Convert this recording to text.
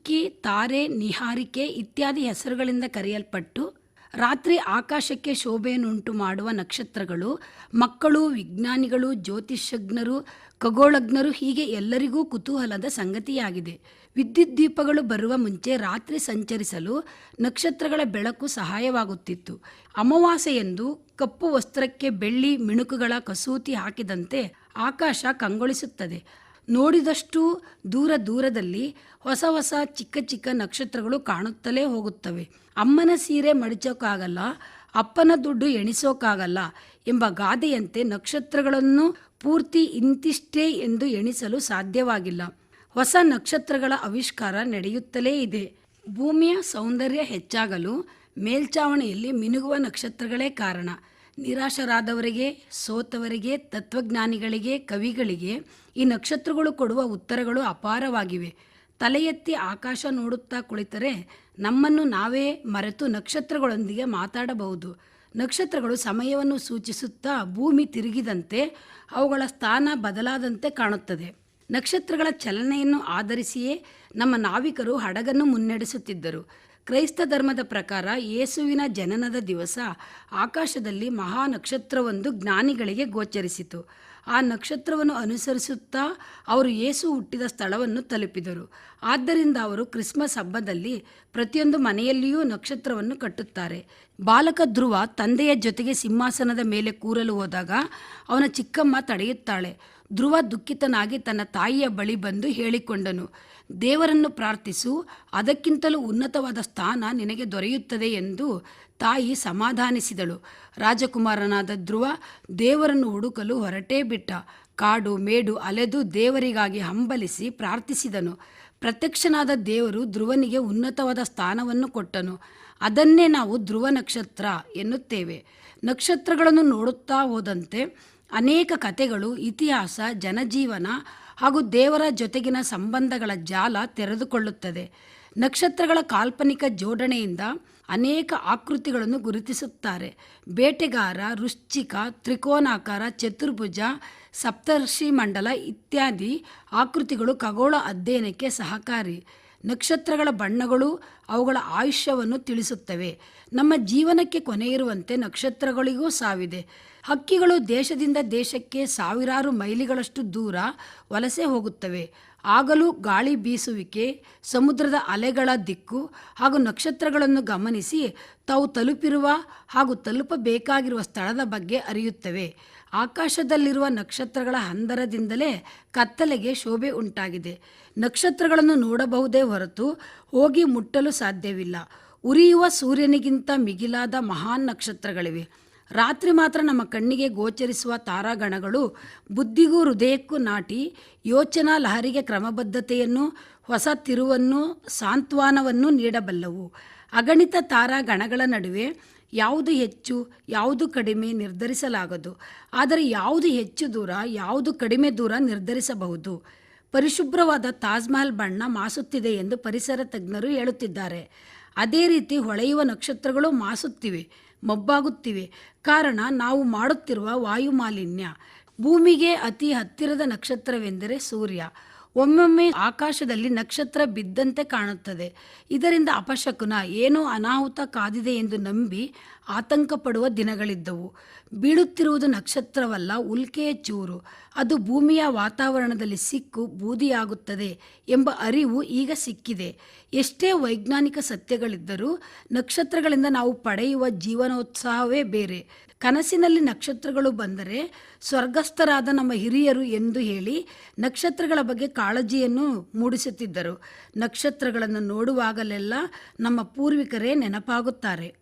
ಚುಕ್ಕಿ ತಾರೆ, ನಿಹಾರಿಕೆ ಇತ್ಯಾದಿ ಹೆಸರುಗಳಿಂದ ಕರೆಯಲ್ಪಟ್ಟು ರಾತ್ರಿ ಆಕಾಶಕ್ಕೆ ಶೋಭೆಯನ್ನುಂಟು ಮಾಡುವ ನಕ್ಷತ್ರಗಳು, ಮಕ್ಕಳು, ವಿಜ್ಞಾನಿಗಳು ಜ್ಯೋತಿಷಜ್ಞರು ಖಗೋಳಜ್ಞರು ಹೀಗೆ ಎಲ್ಲರಿಗೂ ಕುತೂಹಲದ ಸಂಗತಿಯಾಗಿದೆ. ವಿದ್ಯುತ್ ದೀಪಗಳು ಬರುವ ಮುಂಚೆ ರಾತ್ರಿ ಸಂಚರಿಸಲು ನಕ್ಷತ್ರಗಳ ಬೆಳಕು ಸಹಾಯವಾಗುತ್ತಿತ್ತು. ಅಮಾವಾಸ್ಯೆಯಂದು ಕಪ್ಪು ವಸ್ತ್ರಕ್ಕೆ ಬೆಳ್ಳಿ, ಮಿಣುಕುಗಳ ಕಸೂತಿ ಹಾಕಿದಂತೆ ಆಕಾಶ ಕಂಗೊಳಿಸುತ್ತದೆ. ನೋಡಿದಷ್ಟು ದೂರ ದೂರದಲ್ಲಿ ಹೊಸ ಹೊಸ ಚಿಕ್ಕ ಚಿಕ್ಕ ನಕ್ಷತ್ರಗಳು ಕಾಣುತ್ತಲೇ ಹೋಗುತ್ತವೆ. ಅಮ್ಮನ ಸೀರೆ ಮಡಿಚೋಕ್ಕಾಗಲ್ಲ ಅಪ್ಪನ ದುಡ್ಡು ಎಣಿಸೋಕ್ಕಾಗಲ್ಲ ಎಂಬ ಗಾದೆಯಂತೆ ನಕ್ಷತ್ರಗಳನ್ನು ಪೂರ್ತಿ ಇಂತಿಷ್ಟೇ ಎಂದು ಎಣಿಸಲು ಸಾಧ್ಯವಾಗಿಲ್ಲ. ಹೊಸ ನಕ್ಷತ್ರಗಳ ಆವಿಷ್ಕಾರ ನಡೆಯುತ್ತಲೇ ಇದೆ. ಭೂಮಿಯ ಸೌಂದರ್ಯ ಹೆಚ್ಚಾಗಲು ಮೇಲ್ಚಾವಣಿಯಲ್ಲಿ ಮಿನುಗುವ ನಕ್ಷತ್ರಗಳೇ ಕಾರಣ. ನಿರಾಶರಾದವರಿಗೆ, ಸೋತವರಿಗೆ, ತತ್ವಜ್ಞಾನಿಗಳಿಗೆ, ಕವಿಗಳಿಗೆ ಈ ನಕ್ಷತ್ರಗಳು ಕೊಡುವ ಉತ್ತರಗಳು ಅಪಾರವಾಗಿವೆ. ತಲೆ ಎತ್ತಿ ಆಕಾಶ ನೋಡುತ್ತಾ ಕುಳಿತರೆ ನಮ್ಮನ್ನು ನಾವೇ ಮರೆತು ನಕ್ಷತ್ರಗಳೊಂದಿಗೆ ಮಾತಾಡಬಹುದು. ನಕ್ಷತ್ರಗಳು ಸಮಯವನ್ನು ಸೂಚಿಸುತ್ತಾ ಭೂಮಿ ತಿರುಗಿದಂತೆ ಅವುಗಳ ಸ್ಥಾನ ಬದಲಾದಂತೆ ಕಾಣುತ್ತದೆ. ನಕ್ಷತ್ರಗಳ ಚಲನೆಯನ್ನು ಆಧರಿಸಿಯೇ ನಮ್ಮ ನಾವಿಕರು ಹಡಗನ್ನು ಮುನ್ನಡೆಸುತ್ತಿದ್ದರು. ಕ್ರೈಸ್ತ ಧರ್ಮದ ಪ್ರಕಾರ ಯೇಸುವಿನ ಜನನದ ದಿವಸ ಆಕಾಶದಲ್ಲಿ ಮಹಾ ನಕ್ಷತ್ರವೊಂದು ಜ್ಞಾನಿಗಳಿಗೆ ಗೋಚರಿಸಿತು. ಆ ನಕ್ಷತ್ರವನ್ನು ಅನುಸರಿಸುತ್ತಾ ಅವರು ಯೇಸು ಹುಟ್ಟಿದ ಸ್ಥಳವನ್ನು ತಲುಪಿದರು. ಆದ್ದರಿಂದ ಅವರು ಕ್ರಿಸ್ಮಸ್ ಹಬ್ಬದಲ್ಲಿ ಪ್ರತಿಯೊಂದು ಮನೆಯಲ್ಲಿಯೂ ನಕ್ಷತ್ರವನ್ನು ಕಟ್ಟುತ್ತಾರೆ. ಬಾಲಕ ಧ್ರುವ ತಂದೆಯ ಜೊತೆಗೆ ಸಿಂಹಾಸನದ ಮೇಲೆ ಕೂರಲು ಹೋದಾಗ ಅವನ ಚಿಕ್ಕಮ್ಮ ತಡೆಯುತ್ತಾಳೆ. ಧ್ರುವ ದುಃಖಿತನಾಗಿ ತನ್ನ ತಾಯಿಯ ಬಳಿ ಬಂದು ಹೇಳಿಕೊಂಡನು. ದೇವರನ್ನು ಪ್ರಾರ್ಥಿಸು, ಅದಕ್ಕಿಂತಲೂ ಉನ್ನತವಾದ ಸ್ಥಾನ ನಿನಗೆ ದೊರೆಯುತ್ತದೆ ಎಂದು ತಾಯಿ ಸಮಾಧಾನಿಸಿದಳು. ರಾಜಕುಮಾರನಾದ ಧ್ರುವ ದೇವರನ್ನು ಹುಡುಕಲು ಹೊರಟೇ ಬಿಟ್ಟ. ಕಾಡು ಮೇಡು ಅಲೆದು ದೇವರಿಗಾಗಿ ಹಂಬಲಿಸಿ ಪ್ರಾರ್ಥಿಸಿದನು. ಪ್ರತ್ಯಕ್ಷನಾದ ದೇವರು ಧ್ರುವನಿಗೆ ಉನ್ನತವಾದ ಸ್ಥಾನವನ್ನು ಕೊಟ್ಟನು. ಅದನ್ನೇ ನಾವು ಧ್ರುವ ನಕ್ಷತ್ರ ಎನ್ನುತ್ತೇವೆ. ನಕ್ಷತ್ರಗಳನ್ನು ನೋಡುತ್ತಾ ಹೋದಂತೆ ಅನೇಕ ಕಥೆಗಳು, ಇತಿಹಾಸ, ಜನಜೀವನ ಹಾಗೂ ದೇವರ ಜೊತೆಗಿನ ಸಂಬಂಧಗಳ ಜಾಲ ತೆರೆದುಕೊಳ್ಳುತ್ತದೆ. ನಕ್ಷತ್ರಗಳ ಕಾಲ್ಪನಿಕ ಜೋಡಣೆಯಿಂದ ಅನೇಕ ಆಕೃತಿಗಳನ್ನು ಗುರುತಿಸುತ್ತಾರೆ. ಬೇಟೆಗಾರ ವೃಶ್ಚಿಕ ತ್ರಿಕೋನಾಕಾರ, ಚತುರ್ಭುಜ, ಸಪ್ತರ್ಷಿ ಮಂಡಲ ಇತ್ಯಾದಿ ಆಕೃತಿಗಳು ಖಗೋಳ ಅಧ್ಯಯನಕ್ಕೆ ಸಹಕಾರಿ. ನಕ್ಷತ್ರಗಳ ಬಣ್ಣಗಳು ಅವುಗಳ ಆಯುಷ್ಯವನ್ನು ತಿಳಿಸುತ್ತವೆ. ನಮ್ಮ ಜೀವನಕ್ಕೆ ಕೊನೆಯಿರುವಂತೆ ನಕ್ಷತ್ರಗಳಿಗೂ ಸಾವಿದೆ. ಹಕ್ಕಿಗಳು ದೇಶದಿಂದ ದೇಶಕ್ಕೆ ಸಾವಿರಾರು ಮೈಲಿಗಳಷ್ಟು ದೂರ ವಲಸೆ ಹೋಗುತ್ತವೆ. ಆಗಲೂ ಗಾಳಿ ಬೀಸುವಿಕೆ, ಸಮುದ್ರದ ಅಲೆಗಳ ದಿಕ್ಕು ಹಾಗೂ ನಕ್ಷತ್ರಗಳನ್ನು ಗಮನಿಸಿ ತಾವು ತಲುಪಿರುವ ಹಾಗೂ ತಲುಪಬೇಕಾಗಿರುವ ಸ್ಥಳದ ಬಗ್ಗೆ ಅರಿಯುತ್ತವೆ. ಆಕಾಶದಲ್ಲಿರುವ ನಕ್ಷತ್ರಗಳ ಹಂದರದಿಂದಲೇ ಕತ್ತಲೆಗೆ ಶೋಭೆ ಉಂಟಾಗಿದೆ. ನಕ್ಷತ್ರಗಳನ್ನು ನೋಡಬಹುದೇ ಹೊರತು ಹೋಗಿ ಮುಟ್ಟಲು ಸಾಧ್ಯವಿಲ್ಲ. ಉರಿಯುವ ಸೂರ್ಯನಿಗಿಂತ ಮಿಗಿಲಾದ ಮಹಾನ್ ನಕ್ಷತ್ರಗಳಿವೆ. ರಾತ್ರಿ ಮಾತ್ರ ನಮ್ಮ ಕಣ್ಣಿಗೆ ಗೋಚರಿಸುವ ತಾರಾಗಣಗಳು ಬುದ್ಧಿಗೂ ಹೃದಯಕ್ಕೂ ನಾಟಿ ಯೋಚನಾ ಲಹರಿಗೆ ಕ್ರಮಬದ್ಧತೆಯನ್ನು, ಹೊಸ ತಿರುವನ್ನು, ಸಾಂತ್ವಾನವನ್ನು ನೀಡಬಲ್ಲವು. ಅಗಣಿತ ತಾರಾಗಣಗಳ ನಡುವೆ ಯಾವುದು ಹೆಚ್ಚು, ಯಾವುದು ಕಡಿಮೆ ನಿರ್ಧರಿಸಲಾಗದು. ಆದರೆ ಯಾವುದು ಹೆಚ್ಚು ದೂರ, ಯಾವುದು ಕಡಿಮೆ ದೂರ ನಿರ್ಧರಿಸಬಹುದು. ಪರಿಶುಭ್ರವಾದ ತಾಜ್ಮಹಲ್ ಬಣ್ಣ ಮಾಸುತ್ತಿದೆ ಎಂದು ಪರಿಸರ ತಜ್ಞರು ಹೇಳುತ್ತಿದ್ದಾರೆ. ಅದೇ ರೀತಿ ಹೊಳೆಯುವ ನಕ್ಷತ್ರಗಳು ಮಾಸುತ್ತಿವೆ, ಮಬ್ಬಾಗುತ್ತಿವೆ. ಕಾರಣ, ನಾವು ಮಾಡುತ್ತಿರುವ ವಾಯುಮಾಲಿನ್ಯ. ಭೂಮಿಗೆ ಅತಿ ಹತ್ತಿರದ ನಕ್ಷತ್ರವೆಂದರೆ ಸೂರ್ಯ. ಒಮ್ಮೊಮ್ಮೆ ಆಕಾಶದಲ್ಲಿ ನಕ್ಷತ್ರ ಬಿದ್ದಂತೆ ಕಾಣುತ್ತದೆ. ಇದರಿಂದ ಅಪಶಕುನ ಏನೋ ಅನಾಹುತ ಕಾದಿದೆ ಎಂದು ನಂಬಿ ಆತಂಕ ಪಡುವ ದಿನಗಳಿದ್ದವು. ಬೀಳುತ್ತಿರುವುದು ನಕ್ಷತ್ರವಲ್ಲ, ಉಲ್ಕೆಯ ಚೂರು. ಅದು ಭೂಮಿಯ ವಾತಾವರಣದಲ್ಲಿ ಸಿಕ್ಕು, ಬೂದಿಯಾಗುತ್ತದೆ ಎಂಬ ಅರಿವು ಈಗ ಸಿಕ್ಕಿದೆ. ಎಷ್ಟೇ ವೈಜ್ಞಾನಿಕ ಸತ್ಯಗಳಿದ್ದರೂ ನಕ್ಷತ್ರಗಳಿಂದ ನಾವು ಪಡೆಯುವ ಜೀವನೋತ್ಸಾಹವೇ ಬೇರೆ. ಕನಸಿನಲ್ಲಿ ನಕ್ಷತ್ರಗಳು ಬಂದರೆ ಸ್ವರ್ಗಸ್ಥರಾದ ನಮ್ಮ ಹಿರಿಯರು ಎಂದು ಹೇಳಿ ನಕ್ಷತ್ರಗಳ ಬಗ್ಗೆ ಕಾಳಜಿಯನ್ನು ಮೂಡಿಸುತ್ತಿದ್ದರು. ನಕ್ಷತ್ರಗಳನ್ನು ನೋಡುವಾಗಲೆಲ್ಲ ನಮ್ಮ ಪೂರ್ವಿಕರೇ ನೆನಪಾಗುತ್ತಾರೆ.